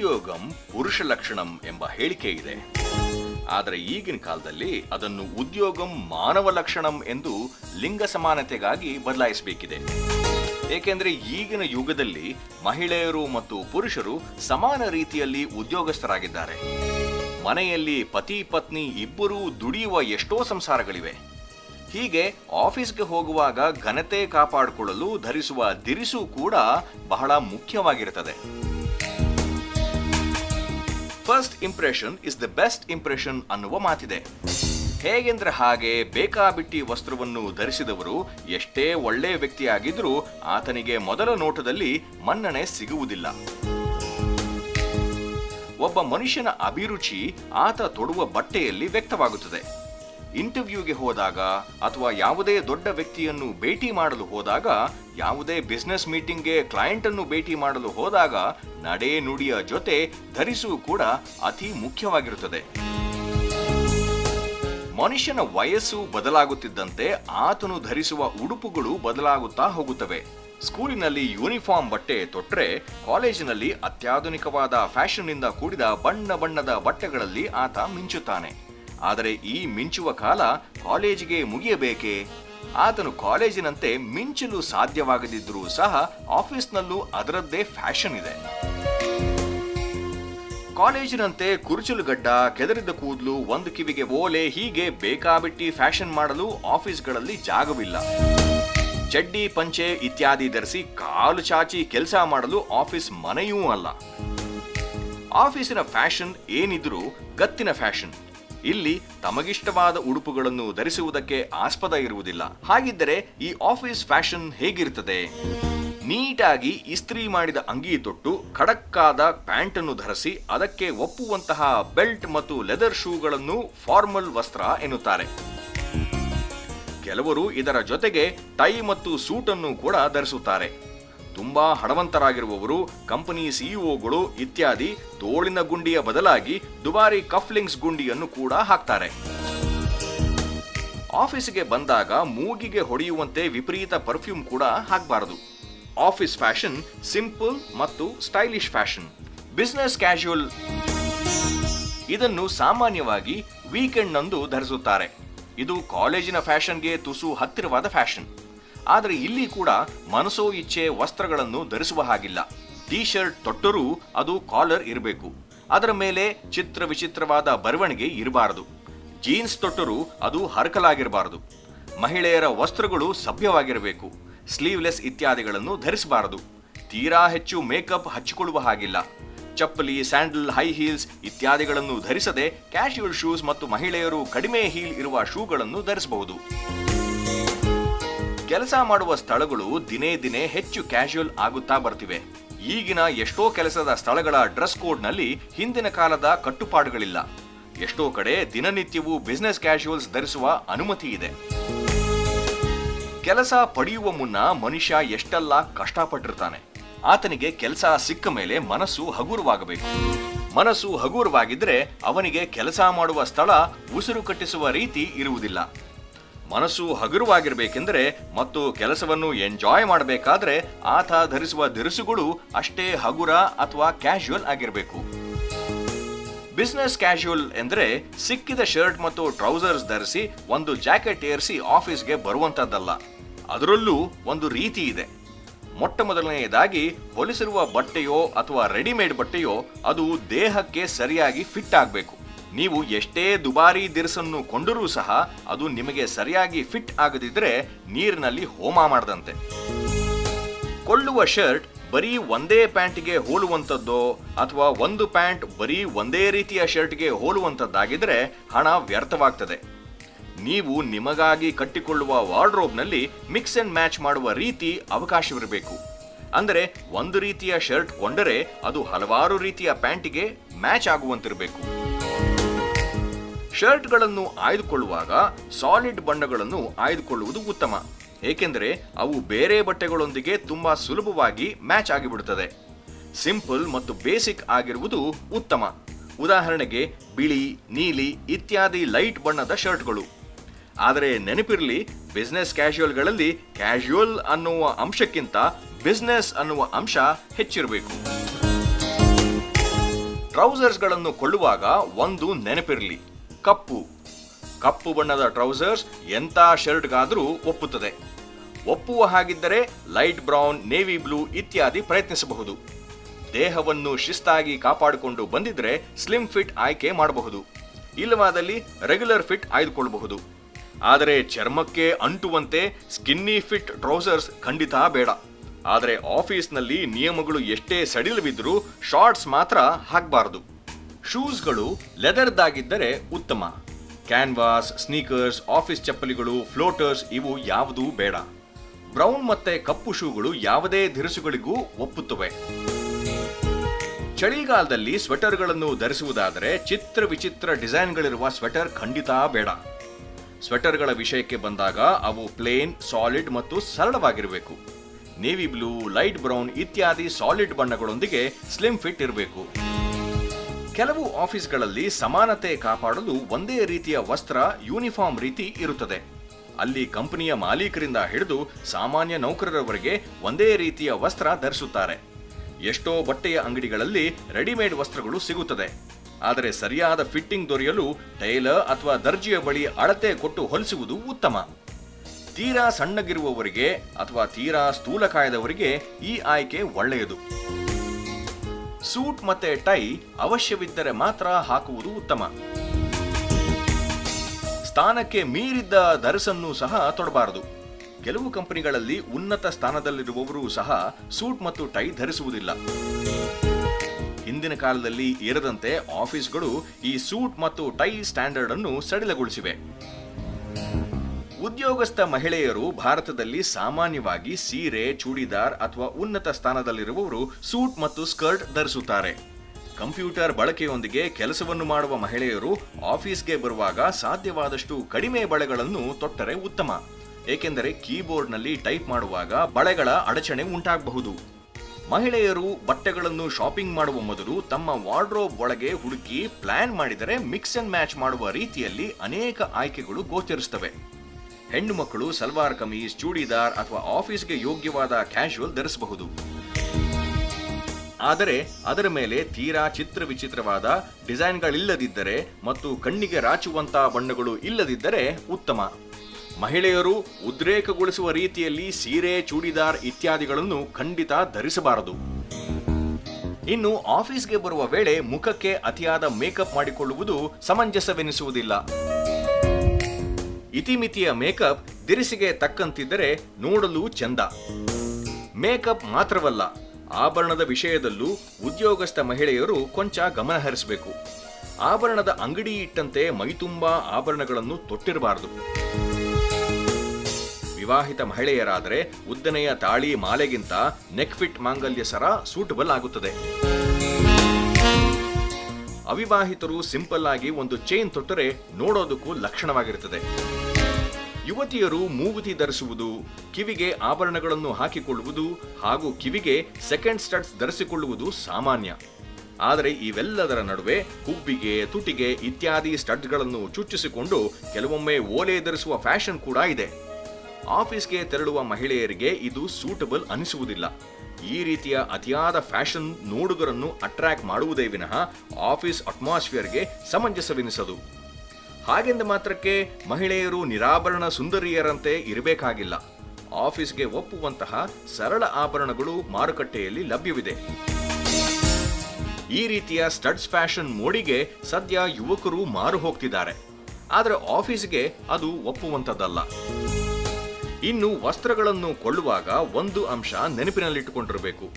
ಉದ್ಯೋಗಂ ಪುರುಷ ಲಕ್ಷಣಂ ಎಂಬ ಹೇಳಿಕೆ ಇದೆ. ಆದರೆ ಈಗಿನ ಕಾಲದಲ್ಲಿ ಅದನ್ನು ಉದ್ಯೋಗಂ ಮಾನವ ಲಕ್ಷಣಂ ಎಂದು ಲಿಂಗ ಸಮಾನತೆಗಾಗಿ ಬದಲಾಯಿಸಬೇಕಿದೆ. ಏಕೆಂದರೆ ಈಗಿನ ಯುಗದಲ್ಲಿ ಮಹಿಳೆಯರು ಮತ್ತು ಪುರುಷರು ಸಮಾನ ರೀತಿಯಲ್ಲಿ ಉದ್ಯೋಗಸ್ಥರಾಗಿದ್ದಾರೆ. ಮನೆಯಲ್ಲಿ ಪತಿ, ಪತ್ನಿ ಇಬ್ಬರೂ ದುಡಿಯುವ ಎಷ್ಟೋ ಸಂಸಾರಗಳಿವೆ. ಹೀಗೆ ಆಫೀಸ್ಗೆ ಹೋಗುವಾಗ ಘನತೆ ಕಾಪಾಡಿಕೊಳ್ಳಲು ಧರಿಸುವ ದಿರಿಸು ಕೂಡ ಬಹಳ ಮುಖ್ಯವಾಗಿರುತ್ತದೆ. First impression is the best impression ಅನ್ನುವ ಮಾತಿದೆ. ಹೇಗೆಂದ್ರೆ ಹಾಗೆ ಬೇಕಾಬಿಟ್ಟಿ ವಸ್ತ್ರವನ್ನು ಧರಿಸಿದವರು ಎಷ್ಟೇ ಒಳ್ಳೆಯ ವ್ಯಕ್ತಿಯಾಗಿದ್ರೂ ಆತನಿಗೆ ಮೊದಲ ನೋಟದಲ್ಲಿ ಮನ್ನಣೆ ಸಿಗುವುದಿಲ್ಲ. ಒಬ್ಬ ಮನುಷ್ಯನ ಅಭಿರುಚಿ ಆತ ತೊಡುವ ಬಟ್ಟೆಯಲ್ಲಿ ವ್ಯಕ್ತವಾಗುತ್ತದೆ. ಇಂಟರ್ವ್ಯೂಗೆ ಹೋದಾಗ ಅಥವಾ ಯಾವುದೇ ದೊಡ್ಡ ವ್ಯಕ್ತಿಯನ್ನು ಭೇಟಿ ಮಾಡಲು ಹೋದಾಗ, ಯಾವುದೇ ಬಿಸ್ನೆಸ್ ಮೀಟಿಂಗ್ಗೆ ಕ್ಲೈಂಟ್ ಅನ್ನು ಭೇಟಿ ಮಾಡಲು ಹೋದಾಗ ನಡೆ ನುಡಿಯ ಜೊತೆ ಧರಿಸುವ ಕೂಡ ಅತಿ ಮುಖ್ಯವಾಗಿರುತ್ತದೆ. ಮನುಷ್ಯನ ವಯಸ್ಸು ಬದಲಾಗುತ್ತಿದ್ದಂತೆ ಆತನು ಧರಿಸುವ ಉಡುಪುಗಳು ಬದಲಾಗುತ್ತಾ ಹೋಗುತ್ತವೆ. ಸ್ಕೂಲಿನಲ್ಲಿ ಯೂನಿಫಾರ್ಮ್ ಬಟ್ಟೆ ತೊಟ್ಟರೆ ಕಾಲೇಜಿನಲ್ಲಿ ಅತ್ಯಾಧುನಿಕವಾದ ಫ್ಯಾಷನ್ನಿಂದ ಕೂಡಿದ ಬಣ್ಣ ಬಣ್ಣದ ಬಟ್ಟೆಗಳಲ್ಲಿ ಆತ ಮಿಂಚುತ್ತಾನೆ. ಆದರೆ ಈ ಮಿಂಚುವ ಕಾಲ ಕಾಲೇಜಿಗೆ ಮುಗಿಯಬೇಕೇ? ಆತನು ಕಾಲೇಜಿನಂತೆ ಮಿಂಚಲು ಸಾಧ್ಯವಾಗದಿದ್ದರೂ ಸಹ ಆಫೀಸ್ನಲ್ಲೂ ಅದರದ್ದೇ ಫ್ಯಾಷನ್ ಇದೆ. ಕಾಲೇಜಿನಂತೆ ಕುರುಚಲು ಗಡ್ಡ ಕೆದರಿದ ಕೂದಲು, ಒಂದು ಕಿವಿಗೆ ಓಲೆ, ಹೀಗೆ ಬೇಕಾಬಿಟ್ಟಿ ಫ್ಯಾಷನ್ ಮಾಡಲು ಆಫೀಸ್ಗಳಲ್ಲಿ ಜಾಗವಿಲ್ಲ. ಚಡ್ಡಿ, ಪಂಚೆ ಇತ್ಯಾದಿ ಧರಿಸಿ ಕಾಲು ಚಾಚಿ ಕೆಲಸ ಮಾಡಲು ಆಫೀಸ್ ಮನೆಯೂ ಅಲ್ಲ. ಆಫೀಸಿನ ಫ್ಯಾಷನ್ ಏನಿದ್ರೂ ಗತ್ತಿನ ಫ್ಯಾಷನ್. ಇಲ್ಲಿ ತಮಗಿಷ್ಟವಾದ ಉಡುಪುಗಳನ್ನು ಧರಿಸುವುದಕ್ಕೆ ಆಸ್ಪದ ಇರುವುದಿಲ್ಲ. ಹಾಗಿದ್ದರೆ ಈ ಆಫೀಸ್ ಫ್ಯಾಷನ್ ಹೇಗಿರುತ್ತದೆ? ನೀಟಾಗಿ ಇಸ್ತ್ರಿ ಮಾಡಿದ ಅಂಗಿ ತೊಟ್ಟು, ಖಡಕ್ಕಾದ ಪ್ಯಾಂಟ್ ಅನ್ನು ಧರಿಸಿ ಅದಕ್ಕೆ ಒಪ್ಪುವಂತಹ ಬೆಲ್ಟ್ ಮತ್ತು ಲೆದರ್ ಶೂಗಳನ್ನು ಫಾರ್ಮಲ್ ವಸ್ತ್ರ ಎನ್ನುತ್ತಾರೆ. ಕೆಲವರು ಇದರ ಜೊತೆಗೆ ಟೈ ಮತ್ತು ಸೂಟ್ ಅನ್ನು ಕೂಡ ಧರಿಸುತ್ತಾರೆ. ತುಂಬಾ ಹಣವಂತರಾಗಿರುವವರು, ಕಂಪನಿ ಸಿಇಒಗಳು ಇತ್ಯಾದಿ ತೋಳಿನ ಗುಂಡಿಯ ಬದಲಾಗಿ ದುಬಾರಿ ಕಫ್ಲಿಂಗ್ಸ್ ಗುಂಡಿಯನ್ನು ಕೂಡ ಹಾಕ್ತಾರೆ. ಆಫೀಸಿಗೆ ಬಂದಾಗ ಮೂಗಿಗೆ ಹೊಡೆಯುವಂತೆ ವಿಪರೀತ ಪರ್ಫ್ಯೂಮ್ ಕೂಡ ಹಾಕಬಾರದು. ಆಫೀಸ್ ಫ್ಯಾಷನ್ ಸಿಂಪಲ್ ಮತ್ತು ಸ್ಟೈಲಿಶ್ ಫ್ಯಾಷನ್. ಬಿಸ್ನೆಸ್ ಕ್ಯಾಶುಯಲ್ ಇದನ್ನು ಸಾಮಾನ್ಯವಾಗಿ ವೀಕೆಂಡ್ನಂದು ಧರಿಸುತ್ತಾರೆ. ಇದು ಕಾಲೇಜಿನ ಫ್ಯಾಷನ್ಗೆ ತುಸು ಹತ್ತಿರವಾದ ಫ್ಯಾಷನ್. ಆದರೆ ಇಲ್ಲಿ ಕೂಡ ಮನಸೋ ಇಚ್ಛೆ ವಸ್ತ್ರಗಳನ್ನು ಧರಿಸುವ ಹಾಗಿಲ್ಲ. ಟಿ ಶರ್ಟ್ ತೊಟ್ಟರೂ ಅದು ಕಾಲರ್ ಇರಬೇಕು. ಅದರ ಮೇಲೆ ಚಿತ್ರ ವಿಚಿತ್ರವಾದ ಬರವಣಿಗೆ ಇರಬಾರದು. ಜೀನ್ಸ್ ತೊಟ್ಟರೂ ಅದು ಹರಕಲಾಗಿರಬಾರದು. ಮಹಿಳೆಯರ ವಸ್ತ್ರಗಳು ಸಭ್ಯವಾಗಿರಬೇಕು. ಸ್ಲೀವ್ಲೆಸ್ ಇತ್ಯಾದಿಗಳನ್ನು ಧರಿಸಬಾರದು. ತೀರಾ ಹೆಚ್ಚು ಮೇಕಪ್ ಹಚ್ಚಿಕೊಳ್ಳುವ ಹಾಗಿಲ್ಲ. ಚಪ್ಪಲಿ, ಸ್ಯಾಂಡಲ್ ಹೈ ಹೀಲ್ಸ್ ಇತ್ಯಾದಿಗಳನ್ನು ಧರಿಸದೆ ಕ್ಯಾಶುಯಲ್ ಶೂಸ್ ಮತ್ತು ಮಹಿಳೆಯರು ಕಡಿಮೆ ಹೀಲ್ ಇರುವ ಶೂಗಳನ್ನು ಧರಿಸಬಹುದು. ಕೆಲಸ ಮಾಡುವ ಸ್ಥಳಗಳು ದಿನೇ ದಿನೇ ಹೆಚ್ಚು ಕ್ಯಾಶುಯಲ್ ಆಗುತ್ತಾ ಬರ್ತಿವೆ. ಈಗಿನ ಎಷ್ಟೋ ಕೆಲಸದ ಸ್ಥಳಗಳ ಡ್ರೆಸ್ ಕೋಡ್ನಲ್ಲಿ ಹಿಂದಿನ ಕಾಲದ ಕಟ್ಟುಪಾಡುಗಳಿಲ್ಲ. ಎಷ್ಟೋ ಕಡೆ ದಿನನಿತ್ಯವೂ ಬಿಸ್ನೆಸ್ ಕ್ಯಾಶುಯಲ್ಸ್ ಧರಿಸುವ ಅನುಮತಿ ಇದೆ. ಕೆಲಸ ಪಡೆಯುವ ಮುನ್ನ ಮನುಷ್ಯ ಎಷ್ಟೆಲ್ಲ ಕಷ್ಟಪಟ್ಟಿರ್ತಾನೆ. ಆತನಿಗೆ ಕೆಲಸ ಸಿಕ್ಕ ಮೇಲೆ ಮನಸ್ಸು ಹಗುರವಾಗಬೇಕು. ಮನಸ್ಸು ಹಗುರವಾಗಿದ್ರೆ ಅವನಿಗೆ ಕೆಲಸ ಮಾಡುವ ಸ್ಥಳ ಉಸಿರು ಕಟ್ಟಿಸುವ ರೀತಿ ಇರುವುದಿಲ್ಲ. ಮನಸ್ಸು ಹಗುರವಾಗಿರಬೇಕೆಂದರೆ ಮತ್ತು ಕೆಲಸವನ್ನು ಎಂಜಾಯ್ ಮಾಡಬೇಕಾದ್ರೆ ಆತ ಧರಿಸುವ ಧಿರಿಸುಗಳು ಅಷ್ಟೇ ಹಗುರ ಅಥವಾ ಕ್ಯಾಶುವಲ್ ಆಗಿರಬೇಕು. ಬಿಸ್ನೆಸ್ ಕ್ಯಾಶುವಲ್ ಎಂದರೆ ಸಿಕ್ಕಿದ ಶರ್ಟ್ ಮತ್ತು ಟ್ರೌಸರ್ಸ್ ಧರಿಸಿ ಒಂದು ಜಾಕೆಟ್ ಏರಿಸಿ ಆಫೀಸ್ಗೆ ಬರುವಂಥದ್ದಲ್ಲ ಅದರಲ್ಲೂ ಒಂದು ರೀತಿ ಇದೆ. ಮೊಟ್ಟ ಮೊದಲನೆಯದಾಗಿ ಹೊಲಿಸಿರುವ ಬಟ್ಟೆಯೋ ಅಥವಾ ರೆಡಿಮೇಡ್ ಬಟ್ಟೆಯೋ ಅದು ದೇಹಕ್ಕೆ ಸರಿಯಾಗಿ ಫಿಟ್ ಆಗಬೇಕು. ನೀವು ಎಷ್ಟೇ ದುಬಾರಿ ದಿರಿಸನ್ನು ಕೊಂಡರೂ ಸಹ ಅದು ನಿಮಗೆ ಸರಿಯಾಗಿ ಫಿಟ್ ಆಗದಿದ್ರೆ ನೀರಿನಲ್ಲಿ ಹೋಮ ಮಾಡದಂತೆ. ಕೊಳ್ಳುವ ಶರ್ಟ್ ಬರೀ ಒಂದೇ ಪ್ಯಾಂಟ್ಗೆ ಹೋಲುವಂಥದ್ದೋ ಅಥವಾ ಒಂದು ಪ್ಯಾಂಟ್ ಬರೀ ಒಂದೇ ರೀತಿಯ ಶರ್ಟ್ಗೆ ಹೋಲುವಂಥದ್ದಾಗಿದ್ರೆ ಹಣ ವ್ಯರ್ಥವಾಗ್ತದೆ. ನೀವು ನಿಮಗಾಗಿ ಕಟ್ಟಿಕೊಳ್ಳುವ ವಾರ್ಡ್ರೋಬ್ನಲ್ಲಿ ಮಿಕ್ಸ್ ಅಂಡ್ ಮ್ಯಾಚ್ ಮಾಡುವ ರೀತಿ ಅವಕಾಶವಿರಬೇಕು. ಅಂದರೆ ಒಂದು ರೀತಿಯ ಶರ್ಟ್ ಕೊಂಡರೆ ಅದು ಹಲವಾರು ರೀತಿಯ ಪ್ಯಾಂಟಿಗೆ ಮ್ಯಾಚ್ ಆಗುವಂತಿರಬೇಕು. ಶರ್ಟ್ಗಳನ್ನು ಆಯ್ದುಕೊಳ್ಳುವಾಗ ಸಾಲಿಡ್ ಬಣ್ಣಗಳನ್ನು ಆಯ್ದುಕೊಳ್ಳುವುದು ಉತ್ತಮ. ಏಕೆಂದರೆ ಅವು ಬೇರೆ ಬಟ್ಟೆಗಳೊಂದಿಗೆ ತುಂಬಾ ಸುಲಭವಾಗಿ ಮ್ಯಾಚ್ ಆಗಿಬಿಡುತ್ತದೆ. ಸಿಂಪಲ್ ಮತ್ತು ಬೇಸಿಕ್ ಆಗಿರುವುದು ಉತ್ತಮ. ಉದಾಹರಣೆಗೆ ಬಿಳಿ, ನೀಲಿ ಇತ್ಯಾದಿ ಲೈಟ್ ಬಣ್ಣದ ಶರ್ಟ್ಗಳು. ಆದರೆ ನೆನಪಿರಲಿ, ಬಿಸ್ನೆಸ್ ಕ್ಯಾಶುಯಲ್ಗಳಲ್ಲಿ ಕ್ಯಾಶುಯಲ್ ಅನ್ನುವ ಅಂಶಕ್ಕಿಂತ ಬಿಸ್ನೆಸ್ ಅನ್ನುವ ಅಂಶ ಹೆಚ್ಚಿರಬೇಕು. ಟ್ರೌಸರ್ಸ್ಗಳನ್ನು ಕೊಳ್ಳುವಾಗ ಒಂದು ನೆನಪಿರಲಿ. ಕಪ್ಪು. ಕಪ್ಪು ಬಣ್ಣದ ಟ್ರೌಸರ್ಸ್ ಎಂಥ ಶರ್ಟ್ಗಾದರೂ ಒಪ್ಪುತ್ತದೆ. ಒಪ್ಪುವ ಹಾಗಿದ್ದರೆ ಲೈಟ್ ಬ್ರೌನ್, ನೇವಿ ಬ್ಲೂ ಇತ್ಯಾದಿ ಪ್ರಯತ್ನಿಸಬಹುದು. ದೇಹವನ್ನು ಶಿಸ್ತಾಗಿ ಕಾಪಾಡಿಕೊಂಡು ಬಂದಿದ್ರೆ ಸ್ಲಿಮ್ ಫಿಟ್ ಆಯ್ಕೆ ಮಾಡಬಹುದು. ಇಲ್ಲವಾದಲ್ಲಿ ರೆಗ್ಯುಲರ್ ಫಿಟ್ ಆಯ್ದುಕೊಳ್ಳಬಹುದು. ಆದರೆ ಚರ್ಮಕ್ಕೆ ಅಂಟುವಂತೆ ಸ್ಕಿನ್ನಿ ಫಿಟ್ ಟ್ರೌಸರ್ಸ್ ಖಂಡಿತ ಬೇಡ. ಆದರೆ ಆಫೀಸ್ನಲ್ಲಿ ನಿಯಮಗಳು ಎಷ್ಟೇ ಸಡಿಲವಿದ್ರೂ ಶಾರ್ಟ್ಸ್ ಮಾತ್ರ ಹಾಕಬಾರದು. ಶೂಸ್ಗಳು ಲೆದರ್ದಾಗಿದ್ದರೆ ಉತ್ತಮ. ಕ್ಯಾನ್ವಾಸ್, ಸ್ನೀಕರ್ಸ್, ಆಫೀಸ್ ಚಪ್ಪಲಿಗಳು, ಫ್ಲೋಟರ್ಸ್ ಇವು ಯಾವುದೂ ಬೇಡ. ಬ್ರೌನ್ ಮತ್ತೆ ಕಪ್ಪು ಶೂಗಳು ಯಾವುದೇ ಧಿರಿಸುಗಳಿಗೂ ಒಪ್ಪುತ್ತವೆ. ಚಳಿಗಾಲದಲ್ಲಿ ಸ್ವೆಟರ್ಗಳನ್ನು ಧರಿಸುವುದಾದರೆ ಚಿತ್ರ ವಿಚಿತ್ರ ಡಿಸೈನ್ಗಳಿರುವ ಸ್ವೆಟರ್ ಖಂಡಿತ ಬೇಡ. ಸ್ವೆಟರ್ಗಳ ವಿಷಯಕ್ಕೆ ಬಂದಾಗ ಅವು ಪ್ಲೇನ್, ಸಾಲಿಡ್ ಮತ್ತು ಸರಳವಾಗಿರಬೇಕು. ನೇವಿ ಬ್ಲೂ, ಲೈಟ್ ಬ್ರೌನ್ ಇತ್ಯಾದಿ ಸಾಲಿಡ್ ಬಣ್ಣಗಳೊಂದಿಗೆ ಸ್ಲಿಮ್ ಫಿಟ್ ಇರಬೇಕು. ಕೆಲವು ಆಫೀಸ್ಗಳಲ್ಲಿ ಸಮಾನತೆ ಕಾಪಾಡಲು ಒಂದೇ ರೀತಿಯ ವಸ್ತ್ರ, ಯೂನಿಫಾರ್ಮ್ ರೀತಿ ಇರುತ್ತದೆ. ಅಲ್ಲಿ ಕಂಪನಿಯ ಮಾಲೀಕರಿಂದ ಹಿಡಿದು ಸಾಮಾನ್ಯ ನೌಕರರವರೆಗೆ ಒಂದೇ ರೀತಿಯ ವಸ್ತ್ರ ಧರಿಸುತ್ತಾರೆ. ಎಷ್ಟೋ ಬಟ್ಟೆಯ ಅಂಗಡಿಗಳಲ್ಲಿ ರೆಡಿಮೇಡ್ ವಸ್ತ್ರಗಳು ಸಿಗುತ್ತದೆ. ಆದರೆ ಸರಿಯಾದ ಫಿಟ್ಟಿಂಗ್ ದೊರೆಯಲು ಟೈಲರ್ ಅಥವಾ ದರ್ಜಿಯ ಬಳಿ ಅಳತೆ ಕೊಟ್ಟು ಹೊಲಿಸುವುದು ಉತ್ತಮ. ತೀರಾ ಸಣ್ಣಗಿರುವವರಿಗೆ ಅಥವಾ ತೀರಾ ಸ್ಥೂಲಕಾಯದವರಿಗೆ ಈ ಆಯ್ಕೆ ಒಳ್ಳೆಯದು. ಸೂಟ್ ಮತ್ತೆ ಟೈ ಅವಶ್ಯವಿದ್ದರೆ ಮಾತ್ರ ಹಾಕುವುದು ಉತ್ತಮ. ಸ್ಥಾನಕ್ಕೆ ಮೀರಿದ್ದ ದರಸನ್ನು ಸಹ ತೊಡಬಾರದು. ಕೆಲವು ಕಂಪನಿಗಳಲ್ಲಿ ಉನ್ನತ ಸ್ಥಾನದಲ್ಲಿರುವವರು ಸಹ ಸೂಟ್ ಮತ್ತು ಟೈ ಧರಿಸುವುದಿಲ್ಲ. ಹಿಂದಿನ ಕಾಲದಲ್ಲಿ ಇರದಂತೆ ಆಫೀಸ್ಗಳು ಈ ಸೂಟ್ ಮತ್ತು ಟೈ ಸ್ಟ್ಯಾಂಡರ್ಡ್ ಅನ್ನು ಸಡಿಲಗೊಳಿಸಿವೆ. ಉದ್ಯೋಗಸ್ಥ ಮಹಿಳೆಯರು ಭಾರತದಲ್ಲಿ ಸಾಮಾನ್ಯವಾಗಿ ಸೀರೆ, ಚೂಡಿದಾರ್ ಅಥವಾ ಉನ್ನತ ಸ್ಥಾನದಲ್ಲಿರುವವರು ಸೂಟ್ ಮತ್ತು ಸ್ಕರ್ಟ್ ಧರಿಸುತ್ತಾರೆ. ಕಂಪ್ಯೂಟರ್ ಬಳಕೆಯೊಂದಿಗೆ ಕೆಲಸವನ್ನು ಮಾಡುವ ಮಹಿಳೆಯರು ಆಫೀಸ್ಗೆ ಬರುವಾಗ ಸಾಧ್ಯವಾದಷ್ಟು ಕಡಿಮೆ ಬಳೆಗಳನ್ನು ತೊಟ್ಟರೆ ಉತ್ತಮ. ಏಕೆಂದರೆ ಕೀಬೋರ್ಡ್ನಲ್ಲಿ ಟೈಪ್ ಮಾಡುವಾಗ ಬಳೆಗಳ ಅಡಚಣೆ ಉಂಟಾಗಬಹುದು. ಮಹಿಳೆಯರು ಬಟ್ಟೆಗಳನ್ನು ಶಾಪಿಂಗ್ ಮಾಡುವ ಮೊದಲು ತಮ್ಮ ವಾರ್ಡ್ರೋಬ್ ಒಳಗೆ ಹುಡುಕಿ ಪ್ಲಾನ್ ಮಾಡಿದರೆ ಮಿಕ್ಸ್ ಅಂಡ್ ಮ್ಯಾಚ್ ಮಾಡುವ ರೀತಿಯಲ್ಲಿ ಅನೇಕ ಆಯ್ಕೆಗಳು ಗೋಚರಿಸುತ್ತವೆ. ಹೆಣ್ಣು ಮಕ್ಕಳು ಸಲ್ವಾರ್ ಕಮೀಸ್, ಚೂಡಿದಾರ್ ಅಥವಾ ಆಫೀಸ್ಗೆ ಯೋಗ್ಯವಾದ ಕ್ಯಾಶುವಲ್ ಧರಿಸಬಹುದು. ಆದರೆ ಅದರ ಮೇಲೆ ತೀರಾ ಚಿತ್ರ ವಿಚಿತ್ರವಾದ ಡಿಸೈನ್ಗಳಿಲ್ಲದಿದ್ದರೆ ಮತ್ತು ಕಣ್ಣಿಗೆ ರಾಚುವಂತಹ ಬಣ್ಣಗಳು ಇಲ್ಲದಿದ್ದರೆ ಉತ್ತಮ. ಮಹಿಳೆಯರು ಉದ್ರೇಕಗೊಳಿಸುವ ರೀತಿಯಲ್ಲಿ ಸೀರೆ, ಚೂಡಿದಾರ್ ಇತ್ಯಾದಿಗಳನ್ನು ಖಂಡಿತ ಧರಿಸಬಾರದು. ಇನ್ನು ಆಫೀಸ್ಗೆ ಬರುವ ವೇಳೆ ಮುಖಕ್ಕೆ ಅತಿಯಾದ ಮೇಕಪ್ ಮಾಡಿಕೊಳ್ಳುವುದು ಸಮಂಜಸವೆನಿಸುವುದಿಲ್ಲ. ಇತಿಮಿತಿಯ ಮೇಕಪ್ ದಿರಿಸಿಗೆ ತಕ್ಕಂತಿದ್ದರೆ ನೋಡಲು ಚೆಂದ. ಮೇಕಪ್ ಮಾತ್ರವಲ್ಲ, ಆಭರಣದ ವಿಷಯದಲ್ಲೂ ಉದ್ಯೋಗಸ್ಥ ಮಹಿಳೆಯರು ಕೊಂಚ ಗಮನ ಹರಿಸಬೇಕು. ಆಭರಣದ ಅಂಗಡಿ ಇಟ್ಟಂತೆ ಮೈತುಂಬಾ ಆಭರಣಗಳನ್ನು ತೊಟ್ಟಿರಬಾರದು. ವಿವಾಹಿತ ಮಹಿಳೆಯರಾದರೆ ಉದ್ದನೆಯ ತಾಳಿ ಮಾಲೆಗಿಂತ ನೆಕ್ಫಿಟ್ ಮಾಂಗಲ್ಯ ಸರ ಸೂಟಬಲ್ ಆಗುತ್ತದೆ. ಅವಿವಾಹಿತರು ಸಿಂಪಲ್ ಆಗಿ ಒಂದು ಚೈನ್ ತೊಟ್ಟರೆ ನೋಡೋದಕ್ಕೂ ಲಕ್ಷಣವಾಗಿರುತ್ತದೆ. ಯುವತಿಯರು ಮೂಗುತಿ ಧರಿಸುವುದು, ಕಿವಿಗೆ ಆಭರಣಗಳನ್ನು ಹಾಕಿಕೊಳ್ಳುವುದು ಹಾಗೂ ಕಿವಿಗೆ ಸೆಕೆಂಡ್ ಸ್ಟಡ್ಸ್ ಧರಿಸಿಕೊಳ್ಳುವುದು ಸಾಮಾನ್ಯ. ಆದರೆ ಇವೆಲ್ಲದರ ನಡುವೆ ಹುಬ್ಬಿಗೆ, ತುಟಿಗೆ ಇತ್ಯಾದಿ ಸ್ಟಡ್ಗಳನ್ನು ಚುಚ್ಚಿಸಿಕೊಂಡು ಕೆಲವೊಮ್ಮೆ ಓಲೆ ಧರಿಸುವ ಫ್ಯಾಷನ್ ಕೂಡ ಇದೆ. ಆಫೀಸ್ಗೆ ತೆರಳುವ ಮಹಿಳೆಯರಿಗೆ ಇದು ಸೂಟಬಲ್ ಅನಿಸುವುದಿಲ್ಲ. ಈ ರೀತಿಯ ಅತಿಯಾದ ಫ್ಯಾಷನ್ ನೋಡುಗರನ್ನು ಅಟ್ರಾಕ್ಟ್ ಮಾಡುವುದೇ ವಿನಃ ಆಫೀಸ್ ಅಟ್ಮಾಸ್ಫಿಯರ್ಗೆ ಸಮಂಜಸವೆನಿಸದು. ಹಾಗೆಂದ ಮಾತ್ರಕ್ಕೆ ಮಹಿಳೆಯರು ನಿರಾಭರಣ ಸುಂದರಿಯರಂತೆ ಇರಬೇಕಾಗಿಲ್ಲ. ಆಫೀಸ್ಗೆ ಒಪ್ಪುವಂತಹ ಸರಳ ಆಭರಣಗಳು ಮಾರುಕಟ್ಟೆಯಲ್ಲಿ ಲಭ್ಯವಿದೆ. ಈ ರೀತಿಯ ಸ್ಟಡ್ಸ್ ಫ್ಯಾಷನ್ ಮೋಡಿಗೆ ಸದ್ಯ ಯುವಕರು ಮಾರು ಹೋಗ್ತಿದ್ದಾರೆ. ಆದರೆ ಆಫೀಸ್ಗೆ ಅದು ಒಪ್ಪುವಂಥದ್ದಲ್ಲ ಇನ್ನು ವಸ್ತ್ರಗಳನ್ನು ಕೊಳ್ಳುವಾಗ ಒಂದು ಅಂಶ ನೆನಪಿನಲ್ಲಿಟ್ಟುಕೊಂಡಿರಬೇಕು.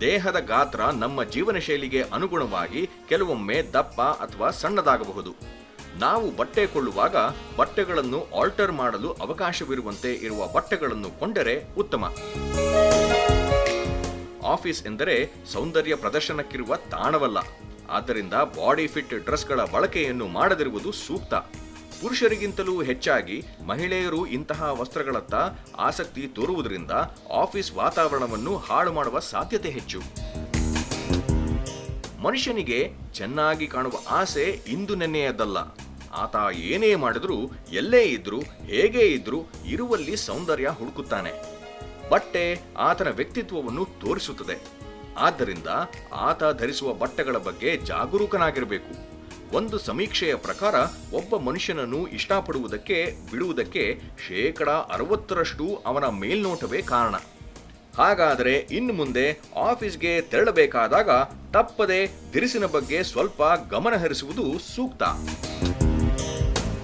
ದೇಹದ ಗಾತ್ರ ನಮ್ಮ ಜೀವನ ಶೈಲಿಗೆ ಅನುಗುಣವಾಗಿ ಕೆಲವೊಮ್ಮೆ ದಪ್ಪ ಅಥವಾ ಸಣ್ಣದಾಗಬಹುದು. ನಾವು ಬಟ್ಟೆ ಕೊಳ್ಳುವಾಗ ಬಟ್ಟೆಗಳನ್ನು ಆಲ್ಟರ್ ಮಾಡಲು ಅವಕಾಶವಿರುವಂತೆ ಇರುವ ಬಟ್ಟೆಗಳನ್ನು ಕೊಂಡರೆ ಉತ್ತಮ. ಆಫೀಸ್ ಎಂದರೆ ಸೌಂದರ್ಯ ಪ್ರದರ್ಶನಕ್ಕಿರುವ ತಾಣವಲ್ಲ. ಆದ್ದರಿಂದ ಬಾಡಿ ಫಿಟ್ ಡ್ರೆಸ್ಗಳ ಬಳಕೆಯನ್ನು ಮಾಡದಿರುವುದು ಸೂಕ್ತ. ಪುರುಷರಿಗಿಂತಲೂ ಹೆಚ್ಚಾಗಿ ಮಹಿಳೆಯರು ಇಂತಹ ವಸ್ತ್ರಗಳತ್ತ ಆಸಕ್ತಿ ತೋರುವುದರಿಂದ ಆಫೀಸ್ ವಾತಾವರಣವನ್ನು ಹಾಳು ಮಾಡುವ ಸಾಧ್ಯತೆ ಹೆಚ್ಚು. ಮನುಷ್ಯನಿಗೆ ಚೆನ್ನಾಗಿ ಕಾಣುವ ಆಸೆ ಇಂದು ನೆನ್ನೆಯದಲ್ಲ. ಆತ ಏನೇ ಮಾಡಿದ್ರೂ, ಎಲ್ಲೇ ಇದ್ರೂ, ಹೇಗೆ ಇದ್ರೂ ಇರುವಲ್ಲಿ ಸೌಂದರ್ಯ ಹುಡುಕುತ್ತಾನೆ. ಬಟ್ಟೆ ಆತನ ವ್ಯಕ್ತಿತ್ವವನ್ನು ತೋರಿಸುತ್ತದೆ. ಆದ್ದರಿಂದ ಆತ ಧರಿಸುವ ಬಟ್ಟೆಗಳ ಬಗ್ಗೆ ಜಾಗರೂಕನಾಗಿರಬೇಕು. ಒಂದು ಸಮೀಕ್ಷೆಯ ಪ್ರಕಾರ ಒಬ್ಬ ಮನುಷ್ಯನನ್ನು ಇಷ್ಟಪಡುವುದಕ್ಕೆ, ಬಿಡುವುದಕ್ಕೆ ಶೇಕಡ ಅರವತ್ತರಷ್ಟು ಅವನ ಮೇಲ್ನೋಟವೇ ಕಾರಣ. ಹಾಗಾದರೆ ಇನ್ನು ಮುಂದೆ ಆಫೀಸ್ಗೆ ತೆರಳಬೇಕಾದಾಗ ತಪ್ಪದೆ ದಿರಿಸಿನ ಬಗ್ಗೆ ಸ್ವಲ್ಪ ಗಮನಹರಿಸುವುದು ಸೂಕ್ತ.